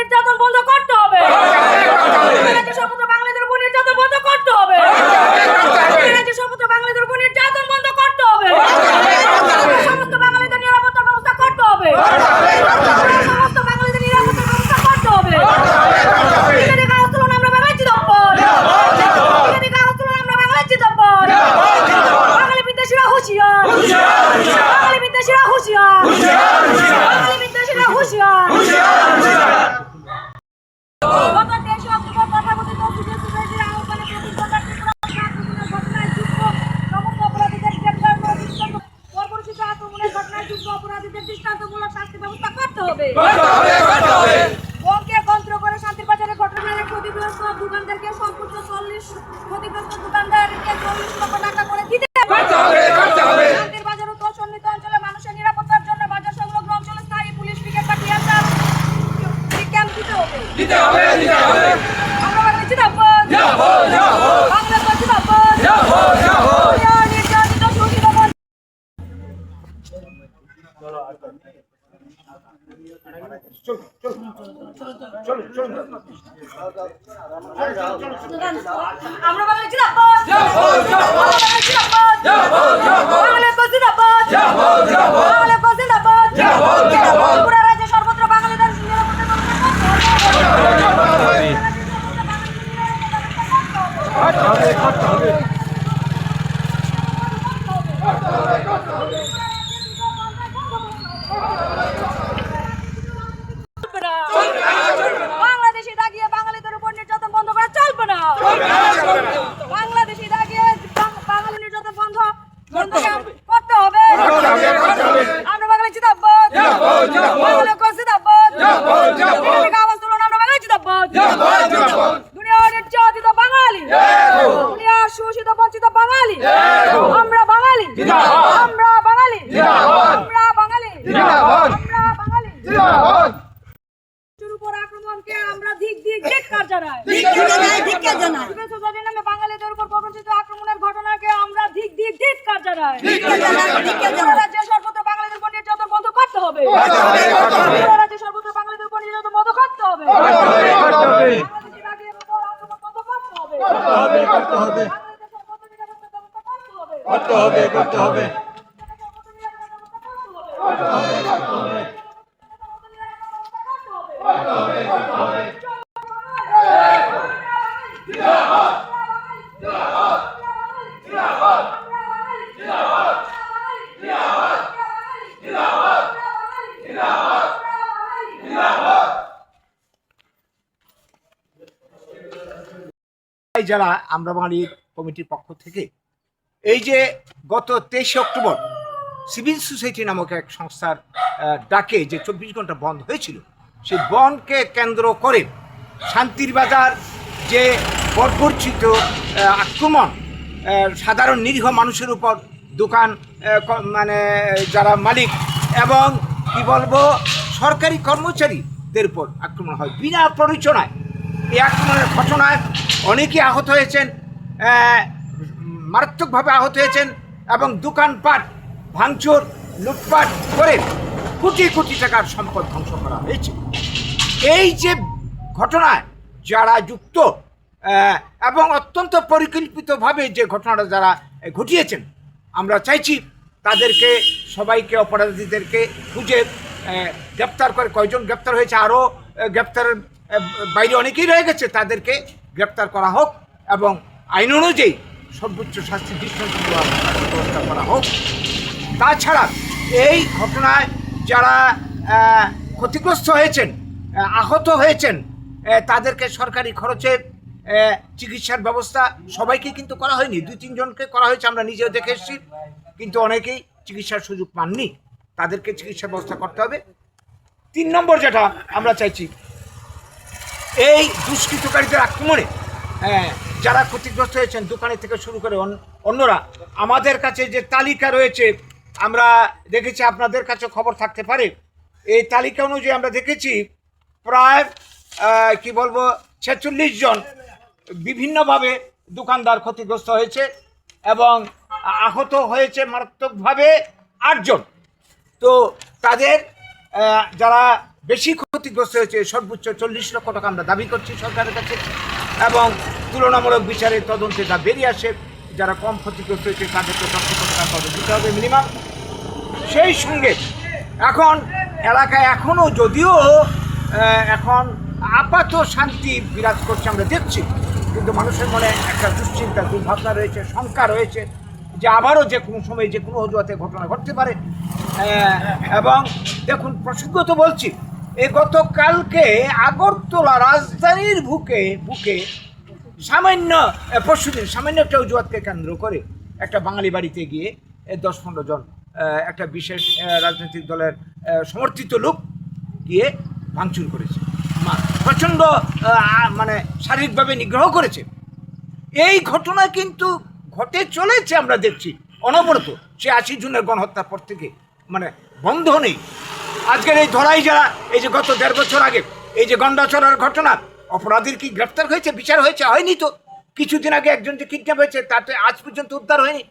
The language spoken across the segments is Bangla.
নির্যাতন বন্ধ করতে হবে। সমস্ত বাঙালিদের উপর নির্যাতন বন্ধ করতে হবে। রাজ্য সমস্ত বাঙালিদের উপর নির্যাতন বন্ধ করতে হবে। সমস্ত বাঙালিদের নিরাপত্তা ব্যবস্থা করতে হবে সমস্ত বাঙালিদের নিরাপত্তার ব্যবস্থা করতে হবে বিজেপি কাগজ তুলুন আমরা বাঙালি চিদম্বর বিজেপি কাগজ তুলুন আমরা বাঙালি চিদম্বর বাঙালি বিদ্বেষীরা হুঁশিয়ার বাঙালি বিদ্বেষীরা হুঁশিয়ার বাঙালি বিদ্বেষীরা হুঁশিয়ার গত তেইশে অক্টোবর তথাকথিত সুযোগ সুবিধার আহ্বানে প্রতিষ্ঠাতা ত্রিপুরা আক্রমণের ঘটনায় যুক্ত সমস্ত অপরাধীদের গ্রেপ্তার করে দৃষ্টান্ত পরবর্তীত আক্রমণের ঘটনায় যুক্ত অপরাধীদের দৃষ্টান্তমূলক শাস্তি ব্যবস্থা করতে হবে বঙ্কে কন্ত্র করে শান্তির বাজারের ঘটনায় ক্ষতিগ্রস্ত দোকানদারকে সর্বোচ্চ চল্লিশ ক্ষতিগ্রস্ত দোকানদারকে চল্লিশ লক্ষ টাকা করে দিতে হবে শান্তির বাজার ও সন্নিহিত অঞ্চলে মানুষের নিরাপত্তার জন্য বাজার সংলগ্ন অঞ্চলে স্থায়ী পুলিশ পিকেট পাঠিয়ে আসার ক্যাম্প দিতে হবে দিতে হবে দিতে হবে আমরা বাঙালি জিন্দাবাদ বাংলা জিন্দাবাদ নির্যাতিত শোষিত বঞ্চিত আমরা বাঙালি জিন্দাবাদ জিন্দাবাদ জিন্দাবাদ বাংলা জিন্দাবাদ ত্রিপুরা রাজ্যে সর্বত্র বাঙালিদের নিরাপত্তা বাংলাদেশে দাগিয়ে বাঙালিদের উপর নির্যাতন বন্ধ করা চলবে না বাংলাদেশে দাগিয়ে বাং- বাঙালি নির্যাতন বন্ধ বন্ধ করতে হবে আমরা বাঙালি জিন্দাবাদ বাংলা কো জিন্দাবাদ বিজেপিকে আওয়াজ তুলুন আমরা বাঙালি জিন্দাবাদ দুনিয়ার নির্যাতিত বাঙালি দুনিয়ার শোষিত বঞ্চিত বাঙালি আমরা বাঙালি আমরা বাঙালি আমরা বাঙালি আমরা বাঙালি মানুষের উপর আক্রমণকে আমরা দিক দিক ধিক্কার জানাই সিভিল সোসাইটির নামে বাঙালিদের উপর প্রবর্তিত আক্রমণের ঘটনাকে আমরা দিক দিক ধিক্কার জানাই সর্বত্র বাঙালিদের উপর নির্যাতন বন্ধ করতে হবে। সর্বত্র বাঙালিদের উপর নির্যাতন বন্ধ করতে হবে। করতে হবে করতে হবে করতে হবে সর্বত্র নিরাপত্তার ব্যবস্থা করতে হবে এই যারা আমরা বাঙালি কমিটির পক্ষ থেকে এই যে গত তেইশে অক্টোবর সিভিল সোসাইটি নামক এক সংস্থার ডাকে যে চব্বিশ ঘণ্টা বন্ধ হয়েছিল, সেই বনকে কেন্দ্র করে শান্তির বাজার যে বর্বরচিত আক্রমণ সাধারণ নিরীহ মানুষের উপর দোকান মানে যারা মালিক এবং, কি বলব, সরকারি কর্মচারীদের উপর আক্রমণ হয়। বিনা প্ররোচনায় এই আক্রমণের ঘটনায় অনেকেই আহত হয়েছেন মারাত্মকভাবে আহত হয়েছেন এবং দোকানপাট ভাঙচুর, লুটপাট করে কোটি কোটি টাকার সম্পদ ধ্বংস করা হয়েছে। এই যে ঘটনায় যারা যুক্ত এবং অত্যন্ত পরিকল্পিতভাবে যে ঘটনাটা যারা ঘটিয়েছেন, আমরা চাইছি তাদেরকে, সবাইকে, অপরাধীদেরকে খুঁজে গ্রেপ্তার করে, কয়জন গ্রেপ্তার হয়েছে, আরও গ্রেপ্তারের বাইরে অনেকেই রয়ে গেছে, তাদেরকে গ্রেপ্তার করা হোক এবং আইন অনুযায়ী সর্বোচ্চ শাস্তি দৃষ্টান্ত ব্যবস্থা করা হোক। তাছাড়া এই ঘটনায় যারা ক্ষতিগ্রস্ত হয়েছেন আহত হয়েছেন তাদেরকে সরকারি খরচে চিকিৎসার ব্যবস্থা সবাইকে কিন্তু করা হয়নি। দুই, তিনজনকে করা হয়েছে, আমরা নিজেও দেখে এসেছি, কিন্তু অনেকেই চিকিৎসার সুযোগ পাননি। তাদেরকে চিকিৎসার ব্যবস্থা করতে হবে। তিন নম্বর যেটা আমরা চাইছি এই দুষ্কৃতকারীদের আক্রমণে হ্যাঁ, যারা ক্ষতিগ্রস্ত হয়েছেন দোকানে থেকে শুরু করে অন- অন্যরা আমাদের কাছে যে তালিকা রয়েছে আমরা দেখেছি আপনাদের কাছে খবর থাকতে পারে। এই তালিকা অনুযায়ী আমরা দেখেছি প্রায় কি বলব ছেচল্লিশ জন বিভিন্নভাবে দোকানদার ক্ষতিগ্রস্ত হয়েছে এবং আহত হয়েছে মারাত্মকভাবে আটজন। তো তাদের যারা বেশি ক্ষতিগ্রস্ত হয়েছে, সর্বোচ্চ চল্লিশ লক্ষ টাকা আমরা দাবি করছি সরকারের কাছে। এবং তুলনামূলক বিচারের তদন্তে যা বেরিয়ে আসে, যারা কম ক্ষতিগ্রস্ত হয়েছে তাদেরকে লক্ষ টাকা তদন্ত দিতে হবে মিনিমাম সেই সঙ্গে এখন এলাকায় এখনও যদিও এখন আপাত শান্তি বিরাজ করছে আমরা দেখছি। কিন্তু মানুষের মনে একটা দুশ্চিন্তা, দুর্ভাবনা রয়েছে, শঙ্কা রয়েছে যে আবারও যে কোনো সময় যে কোনো অজুহাতে ঘটনা ঘটতে পারে। এবং দেখুন, প্রসঙ্গত বলছি এ গতকালকে আগরতলা রাজধানীর বুকে বুকে সামান্য পরশুদিন সামান্য একটা অজুহাতকে কেন্দ্র করে একটা বাঙালি বাড়িতে গিয়ে দশ পনেরো জন একটা বিশেষ রাজনৈতিক দলের সমর্থিত লোক গিয়ে ভাঙচুর করেছে। প্রচণ্ড মানে শারীরিকভাবে নিগ্রহ করেছে। এই ঘটনা কিন্তু ঘটে চলেছে আমরা দেখছি। অনবরত। সে আশি জুনের গণহত্যার পর থেকে মানে বন্ধ নেই। আজকের এই ধরাই যারা এই যে গত দেড় বছর আগে এই যে গন্ডাচড়ার ঘটনা অপরাধীর কি গ্রেপ্তার হয়েছে বিচার হয়েছে হয়নি তো? কিছুদিন আগে একজন যে কিডন্যাপ হয়েছে তাতে আজ পর্যন্ত উদ্ধার হয়নি।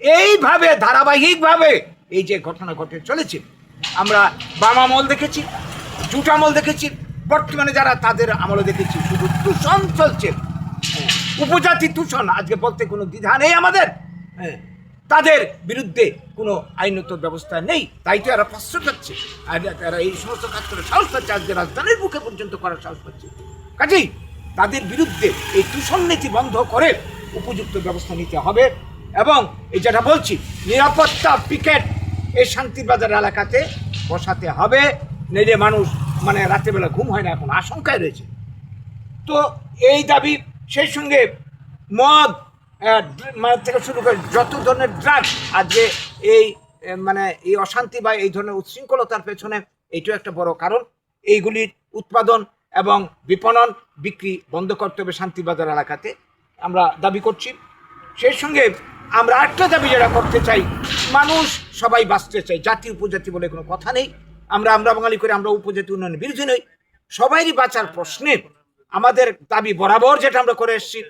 এইভাবে ধারাবাহিকভাবে এই যে ঘটনা ঘটে চলেছে আমরা বাম আমল দেখেছি জুট আমল দেখেছি বর্তমানে যারা তাদের আমলে দেখেছি শুধু দূষণ চলছে। উপজাতি দূষণ আজকে বলতে কোনো দ্বিধা নেই আমাদের। হ্যাঁ, তাদের বিরুদ্ধে কোনো আইনত ব্যবস্থা নেই। তাই তো এরা প্রশ্রয় পাচ্ছে। আর এরা এই সমস্ত কাজ করে সাহস পাচ্ছে। আজকে রাজধানীর বুকে পর্যন্ত করার সাহস পাচ্ছে। কাজেই তাদের বিরুদ্ধে এই দূষণ নীতি বন্ধ করে উপযুক্ত ব্যবস্থা নিতে হবে। এবং এই যেটা বলছি, নিরাপত্তা পিকেট এই শান্তিবাজার এলাকাতে বসাতে হবে। নইলে মানুষ মানে রাত্রেবেলা ঘুম হয় না, এখন আশঙ্কায় রয়েছে। তো এই দাবি, সেই সঙ্গে মদ মানে থেকে শুরু করে যত ধরনের ড্রাগ আজকে এই মানে এই অশান্তি বা এই ধরনের উচ্ছৃঙ্খলতার পেছনে এইটাও একটা বড় কারণ। এইগুলির উৎপাদন এবং বিপণন, বিক্রি বন্ধ করতে হবে শান্তিবাজার এলাকাতে, আমরা দাবি করছি। সেই সঙ্গে আমরা একটা দাবি যেটা করতে চাই, মানুষ সবাই বাঁচতে চাই জাতি উপজাতি বলে কোনো কথা নেই। আমরা আমরা বাঙালি করে আমরা উপজাতি উন্নয়নের বিরোধী নই। সবাইরই বাঁচার প্রশ্নে আমাদের দাবি বরাবর যেটা আমরা করে এসেছি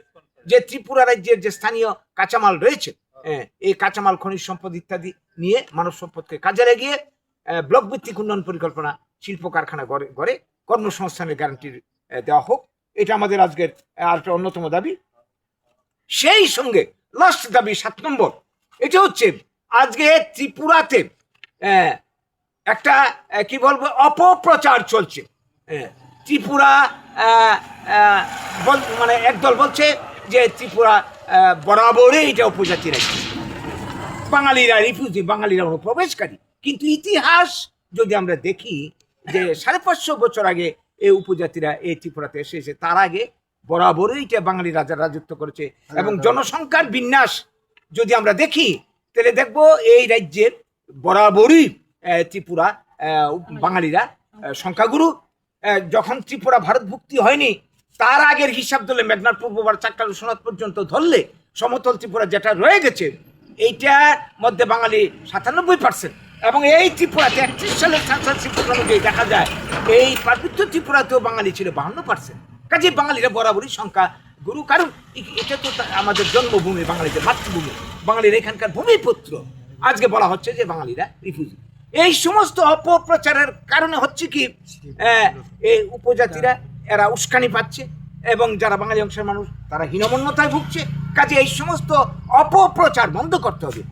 যে ত্রিপুরা রাজ্যের যে স্থানীয় কাঁচামাল রয়েছে হ্যাঁ, এই কাঁচামাল খনিজ সম্পদ ইত্যাদি নিয়ে মানব সম্পদকে কাজে লাগিয়ে ব্লক ভিত্তিক উন্নয়ন পরিকল্পনা শিল্প কারখানা গড়ে গড়ে কর্মসংস্থানের গ্যারান্টি দেওয়া হোক। এটা আমাদের আজকের আহ, আর একটা অন্যতম দাবি। সেই সঙ্গে লাস্ট দাবি সাত নম্বর এটা হচ্ছে আজকে ত্রিপুরাতে একটা কি বলব অপপ্রচার চলছে। আহ, ত্রিপুরা মানে একদল বলছে যে ত্রিপুরা বরাবরই এটা উপজাতি রাজ্য। বাঙালিরা রিফিউজি বাঙালিরা অনুপ্রবেশকারী কিন্তু ইতিহাস যদি আমরা দেখি যে সাড়ে পাঁচশো বছর আগে এই উপজাতিরা এই ত্রিপুরাতে এসেছে তার আগে বরাবরই এটা বাঙালি রাজা রাজত্ব করেছে। এবং জনসংখ্যার বিন্যাস যদি আমরা দেখি তাহলে দেখব এই রাজ্যের বরাবরই ত্রিপুরা বাঙালিরা সংখ্যাগুরু। যখন ত্রিপুরা ভারতভুক্তি হয়নি তার আগের হিসাব ধরলে মেঘনার পূর্ববার চাক্কা সোনাথ পর্যন্ত ধরলে সমতল ত্রিপুরা যেটা রয়ে গেছে এইটার মধ্যে বাঙালি সাতানব্বই পার্সেন্ট এবং এই ত্রিপুরাতে একত্রিশ সালের সেন্সাস অনুযায়ী দেখা যায় এই পার্বত্য ত্রিপুরাতেও বাঙালি ছিল বাহান্ন পার্সেন্ট কাজে বাঙালিরা বরাবরই সংখ্যা গুরু কারণ এটা তো আমাদের জন্মভূমি বাঙালিদের মাতৃভূমি বাঙালির এখানকার ভূমিপুত্র। আজকে বলা হচ্ছে যে বাঙালিরা রিফিউজি। এই সমস্ত অপপ্রচারের কারণে হচ্ছে কি এই উপজাতিরা এরা উস্কানি পাচ্ছে এবং যারা বাঙালি অংশের মানুষ, তারা হীনমন্যতায় ভুগছে। কাজে এই সমস্ত অপপ্রচার বন্ধ করতে হবে।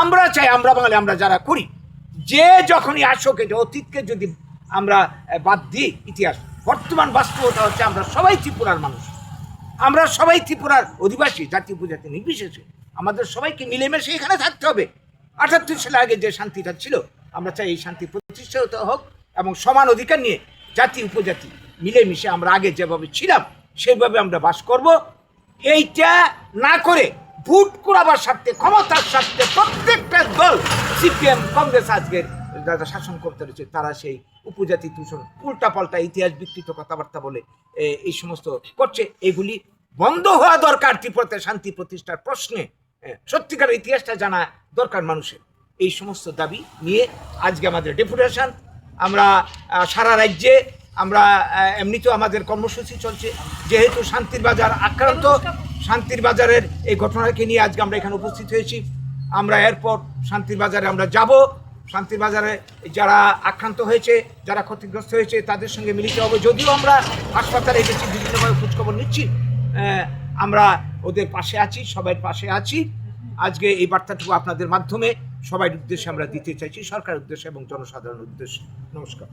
আমরা চাই, আমরা বাঙালি, আমরা যারা করি, যে যখনই আসুক, এটা অতীতকে যদি আমরা বাদ দিই, ইতিহাস, বর্তমান বাস্তবতা হচ্ছে আমরা সবাই ত্রিপুরার মানুষ। আমরা সবাই ত্রিপুরার অধিবাসী, জাতি উপজাতি নির্বিশেষে। আমাদের সবাইকে মিলেমিশে এখানে থাকতে হবে। আটাত্তর সালে আগে যে শান্তিটা ছিল, আমরা চাই এই শান্তি প্রতিষ্ঠিত হোক এবং সমান অধিকার নিয়ে জাতি উপজাতি মিলেমিশে আমরা আগে যেভাবে ছিলাম, সেইভাবে আমরা বাস করব। এইটা না করে ভোট করাবার স্বার্থে, ক্ষমতার স্বার্থে প্রত্যেকটা দল, সিপিএম, কংগ্রেস আজকের যারা শাসন করতে রয়েছে, তারা সেই উপজাতি দূষণ উল্টা পাল্টা ইতিহাস বিকৃত কথাবার্তা বলে এই সমস্ত করছে। এগুলি বন্ধ হওয়া দরকার ত্রিপুরাতে শান্তি প্রতিষ্ঠার প্রশ্নে। সত্যিকার ইতিহাসটা জানা দরকার মানুষের। এই সমস্ত দাবি নিয়ে আজকে আমাদের ডেপুটেশন। আমরা সারা রাজ্যে আমরা এমনিতেও আমাদের কর্মসূচি চলছে। যেহেতু শান্তির বাজার আক্রান্ত, শান্তির বাজারের এই ঘটনাকে নিয়ে আজকে আমরা এখানে উপস্থিত হয়েছি। আমরা এরপর শান্তির বাজারে আমরা যাব। শান্তির বাজারে যারা আক্রান্ত হয়েছে, যারা ক্ষতিগ্রস্ত হয়েছে, তাদের সঙ্গে মিলিত হবে। যদিও আমরা হাসপাতালে গেছি, বিভিন্নভাবে খোঁজখবর নিচ্ছি। আমরা ওদের পাশে আছি, সবাই পাশে আছি। আজকে এই বার্তাটুকু আপনাদের মাধ্যমে সবার উদ্দেশ্যে আমরা দিতে চাইছি, সরকারের উদ্দেশ্যে এবং জনসাধারণের উদ্দেশ্যে। নমস্কার।